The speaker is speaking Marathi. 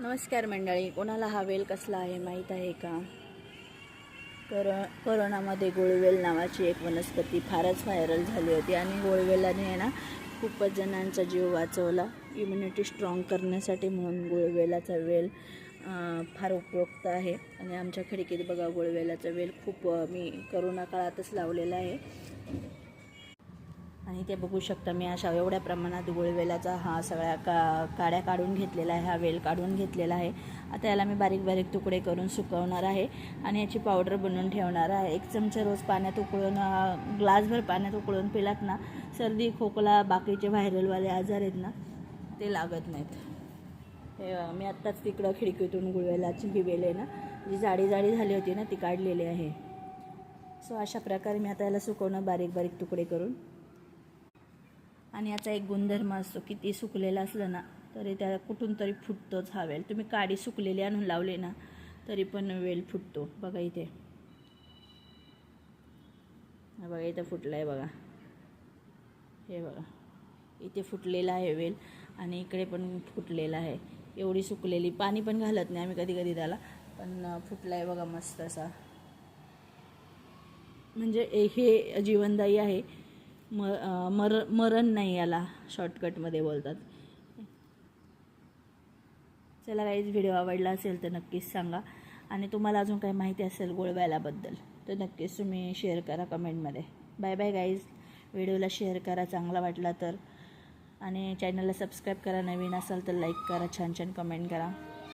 नमस्कार मंडळी कोणाला हा वेल कसला आहे माहीत आहे का? कर कोरोनामध्ये गोळवेल नावाची एक वनस्पती फारच व्हायरल झाली होती आणि गोळवेलाने आहे ना खूपच जणांचा जीव वाचवला. इम्युनिटी स्ट्रॉंग करण्यासाठी म्हणून गोळवेलाचा वेल फार उपयुक्त आहे. आणि आमच्या खिडकीत बघा गोळवेलाचा वेल खूप मी करोना काळातच लावलेला आहे. आणि ते बघू शकता मी अशा एवढ्या प्रमाणात गुळवेलाचा हा सगळ्या का काड्या काढून घेतलेला आहे हा वेल काढून घेतलेला आहे. आता याला मी बारीक बारीक तुकडे करून सुकवणार आहे आणि याची पावडर बनवून ठेवणार आहे. एक चमचा रोज पाण्यात उकळून ग्लासभर पाण्यात उकळून पिलात ना सर्दी खोकला बाकीचे व्हायरलवाले आजार आहेत ना ते लागत नाहीत. हे मी आत्ताच तिकडं खिडकीतून गुळवेलाची ही वेल आहे ना जी जाडी जाडी झाली होती ना ती काढलेली आहे. सो अशा प्रकारे मी आता याला सुकवणं बारीक बारीक तुकडे करून आणि याचा एक गुणधर्म असतो की ते सुकलेला असलं ना तरी त्याला कुठून तरी फुटतोच हा वेल. तुम्ही काडी सुकलेली आणून लावले ना तरी पण वेल फुटतो. बघा इथे. बघा इथं फुटलं आहे बघा. हे बघा. इथे फुटलेला आहे वेल आणि इकडे पण फुटलेला आहे. एवढी सुकलेली. पाणी पण घालत नाही आम्ही कधी कधी त्याला पण फुटला आहे बघा मस्त असा. म्हणजे हे जीवनदायी आहे. म मर मरण नाही याला शॉर्टकटमध्ये बोलतात. चला काहीच व्हिडिओ आवडला असेल तर नक्कीच सांगा. आणि तुम्हाला अजून काही माहिती असेल गोळव्यालाबद्दल तर नक्कीच तुम्ही शेअर करा कमेंटमध्ये बाय बाय गाईज व्हिडिओला शेअर करा चांगला वाटला तर. आणि चॅनलला सबस्क्राईब करा नवीन असाल तर लाईक करा छान छान कमेंट करा.